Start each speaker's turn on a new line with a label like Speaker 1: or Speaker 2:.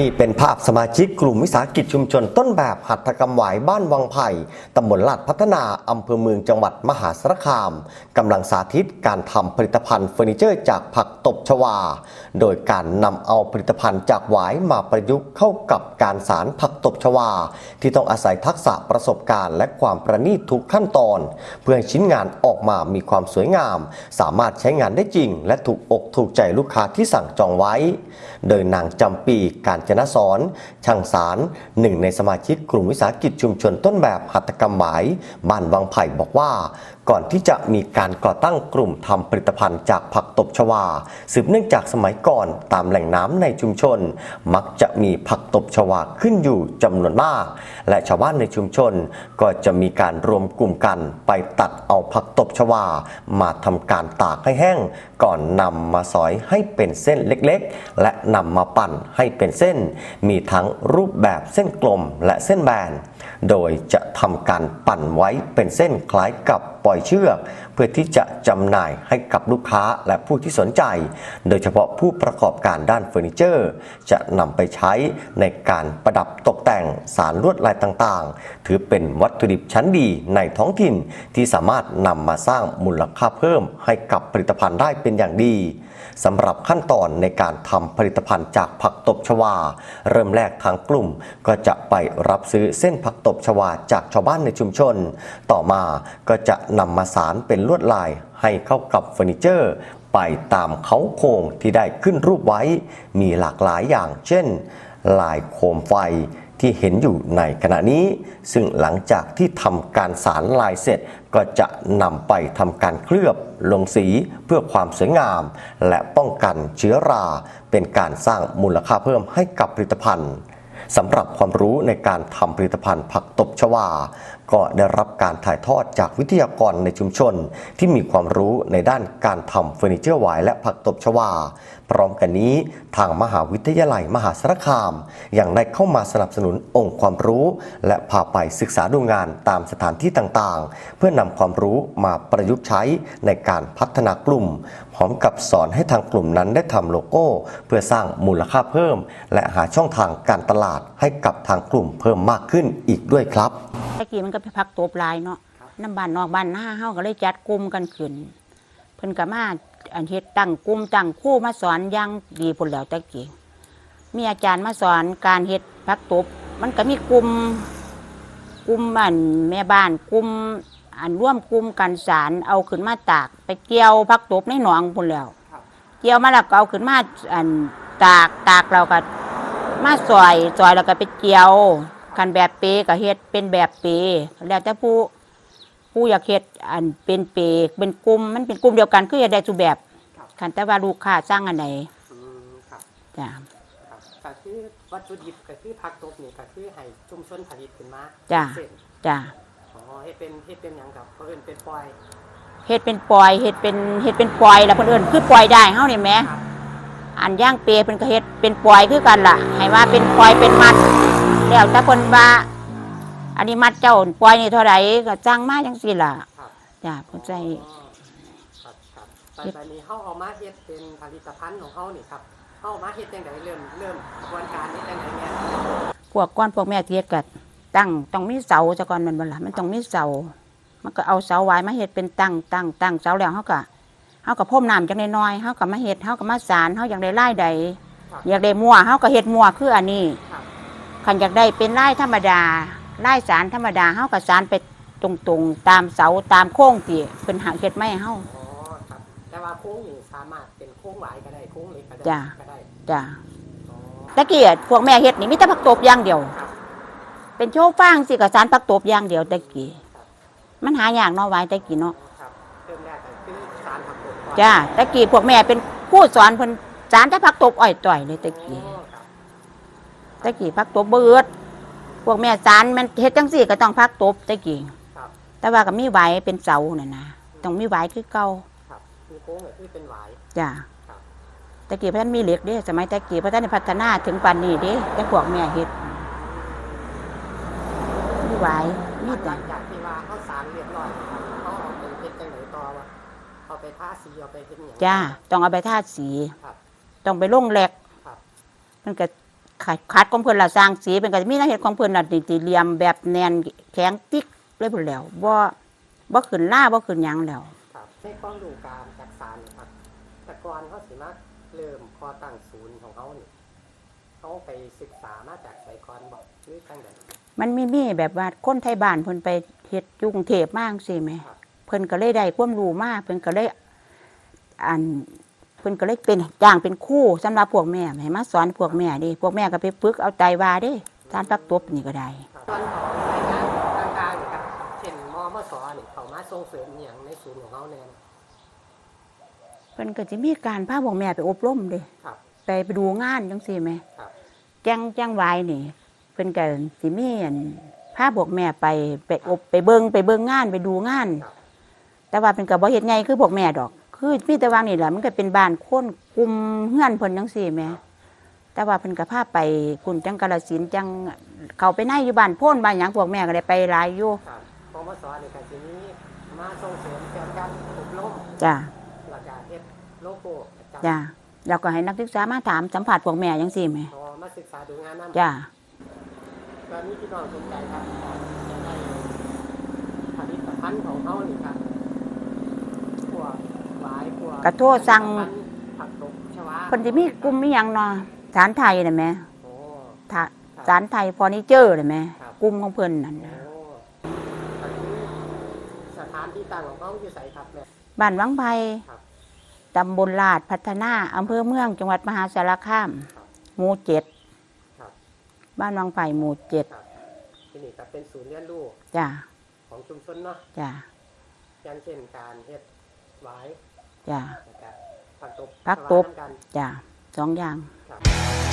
Speaker 1: นี่เป็นภาพสมาชิกกลุ่มวิสาหกิจชุมชนต้นแบบหัตถกรรมหวายบ้านวังไผ่ตำบลลาดพัฒนาอำเภอเมืองจังหวัดมหาสารคามกำลังสาธิตการทำผลิตภัณฑ์เฟอร์นิเจอร์จากผักตบชวา โดยการนำเอาผลิตภัณฑ์จากหวายมาประยุกต์เข้ากับการสารผักตบชวา ที่ต้องอาศัยทักษะประสบการณ์และความประณีตทุกขั้นตอน เพื่อให้ชิ้นงานออกมามีความสวยงาม สามารถใช้งานได้จริง และถูกอกถูกใจลูกค้าที่สั่งจองไว้ โดยนางจำปีการจนสอนช่างสารหนึ่งในสมาชิกกลุ่มวิสาหกิจชุมชนต้นแบบหัตถกรรมหมายบ้านวังไผ่บอกว่า ก่อนที่จะมีการก่อตั้งกลุ่มทำผลิตภัณฑ์จากผักตบชวา สืบเนื่องจากสมัยก่อนตามแหล่งน้ำในชุมชน มักจะมีผักตบชวาขึ้นอยู่จำนวนมาก และชาวบ้านในชุมชน ก็จะมีการรวมกลุ่มกันไปตัดเอาผักตบชวา มาทำการตากให้แห้ง ก่อนนำมาซอยให้เป็นเส้นเล็กๆ และนำมาปั่นให้เป็นเส้น มีทั้งรูปแบบเส้นกลมและเส้นแบน โดยจะทำการปั่นไว้เป็นเส้นคล้ายกับ ปล่อยเชือกเพื่อที่จะจำหน่ายให้กับลูกค้าและผู้ที่สนใจ โดยเฉพาะผู้ประกอบการด้านเฟอร์นิเจอร์ จะนำไปใช้ในการประดับตกแต่งสารลวดลายต่างๆ ถือเป็นวัตถุดิบชั้นดีในท้องถิ่นที่สามารถนำมาสร้างมูลค่าเพิ่มให้กับผลิตภัณฑ์ได้เป็นอย่างดีสำหรับขั้นตอนในการทำผลิตภัณฑ์จากผักตบชวา เริ่มแรกทางกลุ่มก็จะไปรับซื้อเส้นผักตบชวาจากชาวบ้านในชุมชน ต่อมาก็จะนำมาสารเป็นลวดลายให้เข้ากับเฟอร์นิเจอร์ ไปตามเขาโครงที่ได้ขึ้นรูปไว้ มีหลากหลายอย่างเช่น ลายโคมไฟที่เห็นอยู่ในขณะนี้ ซึ่งหลังจากที่ทำการสารลายเสร็จก็จะนำไปทำการเคลือบลงสีเพื่อความสวยงาม และป้องกันเชื้อรา เป็นการสร้างมูลค่าเพิ่มให้กับผลิตภัณฑ์สำหรับความรู้ในการทำผลิตภัณฑ์ผักตบชวา ก็ได้รับการถ่ายทอดจากวิทยากรในชุมชน ที่มีความรู้ในด้านการทำเฟอร์นิเจอร์หวายและผักตบชวาพร้อมกันนี้ ทางมหาวิทยาลัยมหาสารคามยังได้เข้ามาสนับสนุนองค์ความรู้ และพาไปศึกษาดูงานตามสถานที่ต่างๆ เพื่อนำความรู้มาประยุกต์ใช้ในการพัฒนากลุ่ม พร้อมกับสอนให้ทางกลุ่มนั้นได้ทำโลโก้ เพื่อสร้างมูลค่าเพิ่ม และหาช่องทางการตลาดให้กับทางกลุ่มเพิ่มมากขึ้นอีกด้วยครับ
Speaker 2: ตะกี้มันก็ไปพักตบหลายเนาะน้ำบ้านนอกบ้านหน้าเฮาก็เลยจัดกลุ่มกันขึ้นเพิ่นก็มา อันเฮ็ดตั้งกลุ่มตั้งครู่มาสอนอย่างดีพุ่นแล้วตะกี้มีอาจารย์มาสอนการเฮ็ดพักตบ มันก็มีกลุ่มกลุ่มอันแม่บ้านกลุ่มอันร่วมกลุ่มกันสารเอาขึ้นมาตาก ไปเกี่ยวพักตบในหนองพุ่นแล้วเกี่ยวมาแล้วก็เอาขึ้นมาอันตากตากเราก็มาซอยซอยแล้วก็ไปเกี่ยวกันแบบเปก็เฮ็ดเป็นแบบเปแล้วแต่ผู้ ผู้อยากเฮ็ดอันเป็นเปเป็นกลุ่มมันเป็นกลุ่มเดียวกันคืออยากได้ทุกแบบคันแต่ว่าลูกค้าสร้างอันไหน
Speaker 3: อืมครับ
Speaker 2: จ้ะ
Speaker 3: ครับก็คือวัตถุดิบก็คือผักตบนี่ก็คือให้ชุมชนผลิตขึ้นมา
Speaker 2: จ้ะ
Speaker 3: เส้น
Speaker 2: จ้ะ
Speaker 3: อ๋อเฮ็ดเป็นเฮ็ดเป็นหยังครับเพราะเป็นเป็นปล่อย
Speaker 2: เฮ็ดเป็นปล่อยเฮ็ดเป็นเฮ็ดเป็นปล่อยแล้วเพิ่นเอิ้นคือปล่อยได้เฮานี่แหม
Speaker 3: ครับ
Speaker 2: อันย่างเปเพิ่นก็เฮ็ดเป็นปล่อยคือกันล่ะให้ว่าเป็นปล่อยเป็นมัดแล้วแต่เพิ่นว่า อันนี้มัดเจ้าปล่อยนี่เท่าไหร่ก็จ้างมาจังซี่ล่ะ
Speaker 3: ครับ
Speaker 2: จ้ะเพิ่นใจ
Speaker 3: อ๋อครับครับแต่ตอนนี้เฮาเอามาเฮ็ดเป็นผลิตภัณฑ์ของเฮานี่ครับเฮาเอามาเฮ็ดจังไดเริ่มเริ่มกระบวนการนี้จังไดเนี่ย
Speaker 2: พวกก้อนพวกแม่เทียดก็ตั้งต้องมีเสาซะก่อนแมันบ่ล่ะมันต้องมีเสา มันก็เอาเสาไว้มาเฮ็ดเป็นตั้งตั้งตั้งเสาแล้วเฮาก็เฮาก็พ่มน้ำจังน้อยๆเฮาก็มาเฮ็ดเฮาก็มาสารเฮาอยากได้ลายใด
Speaker 3: ครับ
Speaker 2: อยากได้มั่วเฮาก็เฮ็ดมั่วคืออันนี้
Speaker 3: ครับ
Speaker 2: คันอยากได้เป็นลายธรรมดา ลายสารธรรมดาเฮาก็สารไปตรงๆ ตามเสาตามโค้งที่เพิ่นหาเฮ็ดมาให้เฮา
Speaker 3: อ๋อครับ แต่ว่าโค้งนี่สามารถเป็นโค้งหวายก็ได้โค้งเล็กก็ได้
Speaker 2: จ้ะ
Speaker 3: ก็ได้
Speaker 2: จ้ะ
Speaker 3: อ๋อ
Speaker 2: ตะกี้อะพวกแม่เฮ็ดนี่มีแต่ผักตบอย่างเดียว
Speaker 3: ครับ
Speaker 2: เป็นโชว์ฟางสิก็สารผักตบอย่างเดียวตะกี้มันหายากเนาะไว้ตะกี้เนาะ
Speaker 3: ครับเริ่มแรกก็คือสารผักตบก่อน
Speaker 2: จ้าตะกี้พวกแม่เป็นผู้สอนเพิ่นสารแต่ผักตบอ้อยต่อยเลยตะกี้
Speaker 3: อ๋อครับ
Speaker 2: ตะกี้ผักตบเบิด พวกแม่สารมันเฮ็ดจังซี่ก็ต้องผักตบตะกี้
Speaker 3: ครับ
Speaker 2: แต่ว่าก็มีไหวเป็นเสาน่ะนะต้องมีไหวคือเก่า
Speaker 3: ครับคือโค้งก็คือเป็นหวาย
Speaker 2: จ้า
Speaker 3: ครับ
Speaker 2: ตะกี้เพิ่นมีเหล็กเด้สมัยตะกี้เพิ่นได้พัฒนาถึงปานนี้เด้แต่พวกแม่เฮ็ดมีไหวมี
Speaker 3: ห
Speaker 2: แต่
Speaker 3: ลังจากที่ว่าเขาสารเรียบร้อยครับเขาเอาไปเฮ็ดจังไหนต่อวะเอาไปทาสีเอาไปเฮ็ดหยัง
Speaker 2: จ้าต้องเอาไปทาสี
Speaker 3: ครับ
Speaker 2: ต้องไปลงแหลก
Speaker 3: ครับ
Speaker 2: มันก็ ขาดขาดของเพิ่นละสร้างสีเป็นก็จะมีแนวเฮ็ดของเพิ่นน่ะติเหลี่ยมแบบแน่นแข็งติ๊กเลยพุ่นแล้วบ่บ่ขึ้นล่าบ่ขึ้นหยังแล้ว
Speaker 3: ครับในความรู้การจักสารครับแต่ก่อนเขาสิมาเริ่มคอตั้งศูนย์ของเขานี่เขาไปศึกษามาจากไสก่อนบอกหรือตั้งแต่
Speaker 2: มันมีมีแบบว่าคนไทยบ้านเพิ่นไปเฮ็ดอยุ่กรุงเทพมากสิแหม
Speaker 3: ครับ
Speaker 2: เพิ่นก็เลยได้ความรู้มาเพิ่นก็เลยอันเพิ่นก็เลยเป็นจ้างเป็นครูสำหรับพวกแม่ให้มาสอนพวกแม่เดิพวกแม่ก็ไปฝึกเอาใจว่าเด้การปักตบนี่ก็ได้
Speaker 3: ครับส่วนของรายงานต่างๆนี่ครับเช่นมมสนี่เขามาส่งเสริมอหย่างในศูนย์ของเขาเนี่ย
Speaker 2: เพิ่นก็จะมีการพาพวกแม่ไปอบรมเด้
Speaker 3: ครับ
Speaker 2: ไปไปดูงานจังซี่แหม
Speaker 3: ครับ
Speaker 2: แจ้งแจ้งวายนี่ เพิ่นก็สิมีอันพาพวกแม่ไปไปอบไปเบิ่งไปเบิ่งงานไปดูงาน
Speaker 3: ครับ
Speaker 2: แต่ว่าเพิ่นก็บ่เฮ็ดไงคือพวกแม่ดอก คือมีแต่ว่านี่แหละมันก็เป็นบ้านคนกลุ่มเฮือนเพิ่นจังซี่แหม่แต่ว่าเพิ่นก็พาไปพุ่นจังกาฬสินธุ์จังเข้าไปในอยู่บ้านโพ้นบ้านหยังพวกแม่ก็ได้ไปหลายอยู่
Speaker 3: ครับมมสนี่ก็ทีนี้มาส่งเสริมเกี่ยวกับการอบรม
Speaker 2: จ้ะ
Speaker 3: หลักการเฮ็ดโลโก้ประจ
Speaker 2: จ้ะแล้วก็ให้นักศึกษามาถามสัมผัสพวกแม่จังซี่แหม่ำ
Speaker 3: พอมาศึกษาดูงานนำ
Speaker 2: จ้ะ
Speaker 3: ตอนนี้พี่น้องสนใจครับจะได้ผลิตภัณฑ์ของเขานี่ครับพวก หวายพวก
Speaker 2: ก็โทรสั่ง
Speaker 3: ผักตบชวา
Speaker 2: เพิ่นสิมีกลุ่มมีหยังเนาะสารไทยน่ะแหม่
Speaker 3: โอ้
Speaker 2: ถ้าสารไทยเฟอร์นิเจอร์น่ะแหม่
Speaker 3: ครับ
Speaker 2: กลุ่มของเพิ่นนั่น
Speaker 3: โอ้
Speaker 2: น่ะ
Speaker 3: อันนี้สถานที่ตั้งของเขาอยู่ไสครับแม่
Speaker 2: บ้านวังไพ
Speaker 3: ครับ
Speaker 2: ตำบลลาดพัฒนาอำเภอเมือง จังหวัดมหาสารคาม
Speaker 3: ครับ
Speaker 2: หมู่เจ็ด
Speaker 3: ครับ
Speaker 2: บ้านวังไผ่หมู่เจ็ด
Speaker 3: ครับที่นี่ก็เป็นศูนย์เรียนรู้
Speaker 2: จ้ะ
Speaker 3: ของชุมชนเนาะ
Speaker 2: จ้ะ
Speaker 3: อย่างเช่นการเฮ็ดหวาย
Speaker 2: จ้ะ
Speaker 3: แล้วก็ผักตบ
Speaker 2: ผักตบ
Speaker 3: ชวาน้ำกัน
Speaker 2: จ้ะสองอย่าง
Speaker 3: ครับ